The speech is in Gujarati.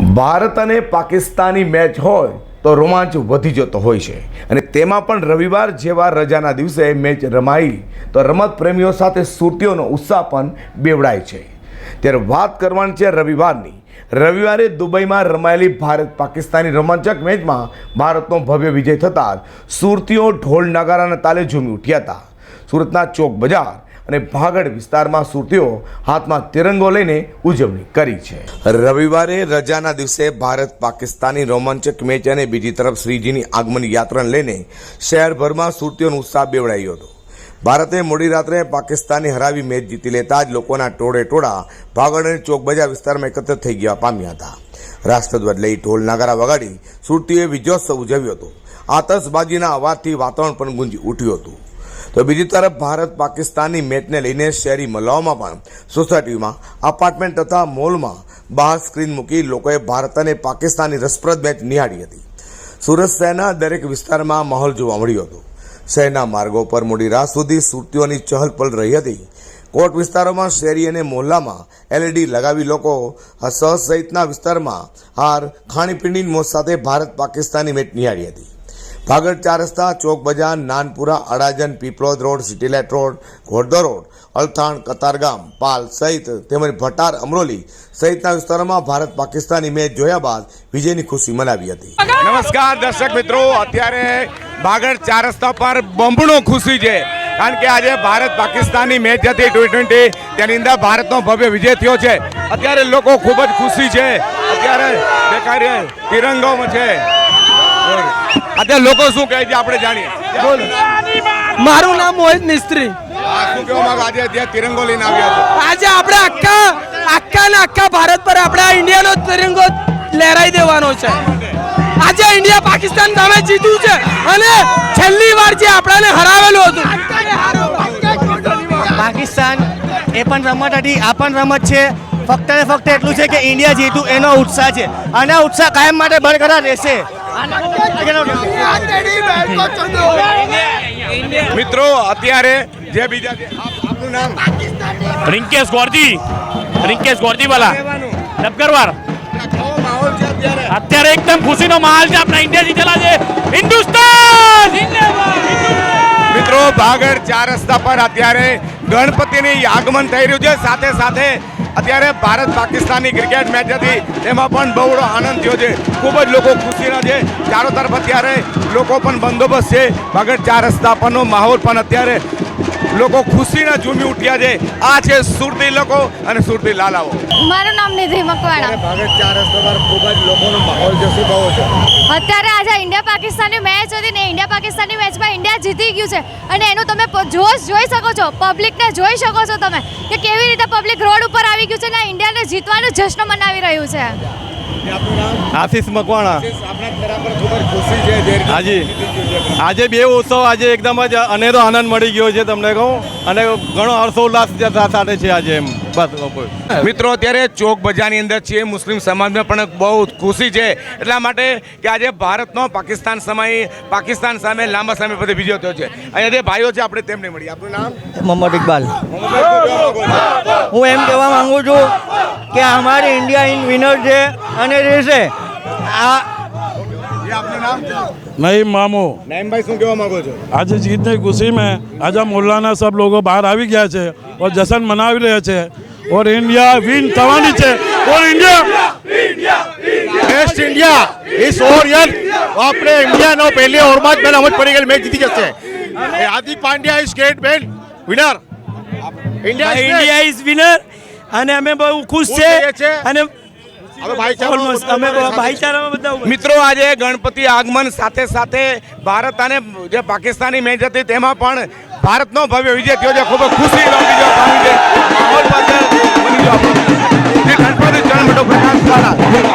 ભારત અને પાકિસ્તાની મેચ હોય તો રોમાંચ વધી જતો હોય છે. અને તેમાં પણ રવિવાર જેવા રજાના દિવસે મેચ રમાઈ તો રમત પ્રેમીઓ સાથે સુરતીઓનો ઉત્સાહ પણ બેવડાય છે. ત્યારે વાત કરવાની છે રવિવારની. રવિવારે દુબઈમાં રમાયેલી ભારત પાકિસ્તાની રોમાંચક મેચમાં ભારતનો ભવ્ય વિજય થતાં સુરતીઓ ઢોલ નગારાના તાલે ઝૂમી ઉઠ્યા હતા. સુરતના ચોક બજાર અને ભાગડ વિસ્તારમાં સુરતીઓ હાથમાં તિરંગો લઈને ઉજવણી કરી છે. રવિવારે રજાના દિવસે ભારત પાકિસ્તાની રોમાંચક મેચ અને બીજી તરફ શ્રીજીની આગમન યાત્રાને લઈને શહેરભરમાં સુરતીઓનો ઉત્સાહ બેવડાયો હતો. ભારતે મોડી રાત્રે પાકિસ્તાની હરાવી મેચ જીતી લેતા જ લોકોના ટોળે ટોળા ભાગડ અને ચોકબજા વિસ્તારમાં એકત્ર થઈ ગયા પામ્યા હતા. રાષ્ટ્રધ્વજ લઈ ઢોલ નાગારા વગાડી સુરતીઓએ વિજયોત્સવ ઉજવ્યો હતો. આતશબાજીના અવાજથી વાતાવરણ પણ ગુંજી ઉઠ્યું હતું. તો બીજી તરફ ભારત પાકિસ્તાનની મેચને લઈને શહેરી મલાવમાં પણ સોસાયટીમાં અપાર્ટમેન્ટ તથા મોલમાં બહાર સ્ક્રીન મૂકી લોકોએ ભારત અને પાકિસ્તાનની રસપ્રદ મેચ નિહાળી હતી. સુરત શહેરના દરેક વિસ્તારમાં માહોલ જોવા મળ્યો હતો. શહેરના માર્ગો પર મોડી રાત સુધી સુરતીઓની ચહલપહલ રહી હતી. કોટ વિસ્તારોમાં શેરી અને મોહલ્લામાં એલઈડી લગાવી લોકો સહ સહિતના વિસ્તારમાં હાર, ખાણીપીણીની મોજ સાથે ભારત પાકિસ્તાની મેચ નિહાળી હતી. ભાગળ ચાર રસ્તા, Chowk Bazar, Nanpura Adajan Piplod road, city light road, Ghoddod road, Althan Katargam Pal સહિત તેમજ ભટાર, અમરોલી સહિતના વિસ્તારોમાં ભારત પાકિસ્તાની મેચ જોયા બાદ વિજયની ખુશી મનાવી હતી. નમસ્કાર દર્શક મિત્રો, અત્યારે ભાગળ ચાર રસ્તા પર બમણો ખુશી છે. કારણ કે આજે ભારત પાકિસ્તાનની મેચ હતી ટી ટ્વેન્ટી તેની અંદર ભારતનો ભવ્ય વિજય થયો છે. અત્યારે લોકો ખૂબ જ ખુશી છે. અત્યારે દેખાય છે, તિરંગોમાં છે. અત્યારે લોકો શું કહે છે આપણે જાણીએ. મારું નામ મોહિત મિસ્ત્રી. આજે તિરંગો લઈને આવ્યા છો. આજે આપણે આખા આખા ને આખા ભારત પર આપણે આ ઇન્ડિયાનો તિરંગો લહેરાઈ દેવાનો છે. આજે ઇન્ડિયા પાકિસ્તાન સામે જીત્યું છે અને છેલ્લી વાર જે આપણાને હરાવેલું હતું. પાકિસ્તાન એ પણ રમત હતી આ પણ રમત છે. ફક્ત ને ફક્ત એટલું છે કે ઇન્ડિયા જીતું એનો ઉત્સાહ છે. અને આ ઉત્સાહ કાયમ માટે બરકરાર રહેશે. મિત્રો અત્યારે જે બીજા આપનું નામ? રિંકેશ ગોરજી. રિંકેશ ગોરજી વાલા. કહેવાનું. ડબગરવાર કેવો માહોલ છે અત્યારે અત્યારે એકદમ ખુશીનો માહોલ છે આપણા ઇન્ડિયા જીતેલા છે હિન્દુસ્તાન. મિત્રો ભાગળ ચાર રસ્તા પર અત્યારે ગણપતિની આગમન થઈ રહ્યું છે. સાથે સાથે અત્યારે ભારત પાકિસ્તાનની ક્રિકેટ મેચ હતી. તેમાં પણ બહુડો આનંદ થયો છે. ખૂબ જ લોકો ખુશીના છે. ચારો તરફ અત્યારે લોકો પણ બંદોબસ્ત છે. ભાગળ ચાર રસ્તા પરનો માહોલ પણ અત્યારે લોકો ખુશીના ઝૂમી ઉઠ્યા છે. આ છે સુરતી લોકો અને સુરતી લાલાઓ. મારું નામ નિધિ મકવાણા. ભાગત ચાર રસ્તા પર ખૂબ જ લોકોનો માહોલ છે શું કહો છો. અત્યારે આજે ઇન્ડિયા પાકિસ્તાનની મેચ હતી ને ઇન્ડિયા પાકિસ્તાનની મેચમાં ઇન્ડિયા જીતી ગયું છે. અને એનું તમે જોશ જોઈ શકો છો પબ્લિકને જોઈ શકો છો તમે કે કેવી રીતે પબ્લિક રોડ ઉપર આવી ગયું છે ને ઇન્ડિયાને જીતવાનું જશ્ન મનાવી રહ્યું છે. આશીષ મકવાણા. છે હાજી. છે. આજે બે ઉત્સવ આજે એકદમ જ અનેરો આનંદ મળી ગયો છે તમને કહું. અને ઘણો હર્ષોલ્લાસ સાથે છે આજે એમ. બસ મિત્રો અત્યારે ચોક બજારની અંદર છીએ. મુસ્લિમ સમાજમાં પણ બહુ ખુશી છે. એટલા માટે કે આજે ભારતનો પાકિસ્તાન સમય પાકિસ્તાન સામે લાંબા સમય પછી બીજો થયો છે. અહીંયા જે ભાઈઓ છે આપણે તેમને મળીએ. આપણું નામ? મોહમ્મદ ઇકબાલ. હું એમ કહેવા માંગુ છું કે અમારી ઇન્ડિયા ઇન વિનર છે અને રહેશે. આ નહીં મામો. નાઈમભાઈ શું કહેવા માંગો છો? આજે જીતની ખુશી આજે મોલ્લાના સબ લોકો બહાર આવી ગયા છે ઓર જશન મનાવી રહ્યા છે. ઓર ઇન્ડિયા વિન થવાની છે. ઓર India best India is our year આપણે ઇન્ડિયાનો પહેલી ઓવરમાં જ મેન અમજ પડી ગયેલ મેચ જીતી જશે. Hardik Pandya is great man winner India India is winner અને અમે બહુ ખુશ છે. અને મિત્રો આજે ગણપતિ આગમન સાથે સાથે ભારત અને જે પાકિસ્તાની મેચ હતી તેમાં પણ ભારતનો ભવ્ય વિજય થયો છે. ખૂબ જ ખુશી ગણપતિ મંડપ પ્રકાશ દ્વારા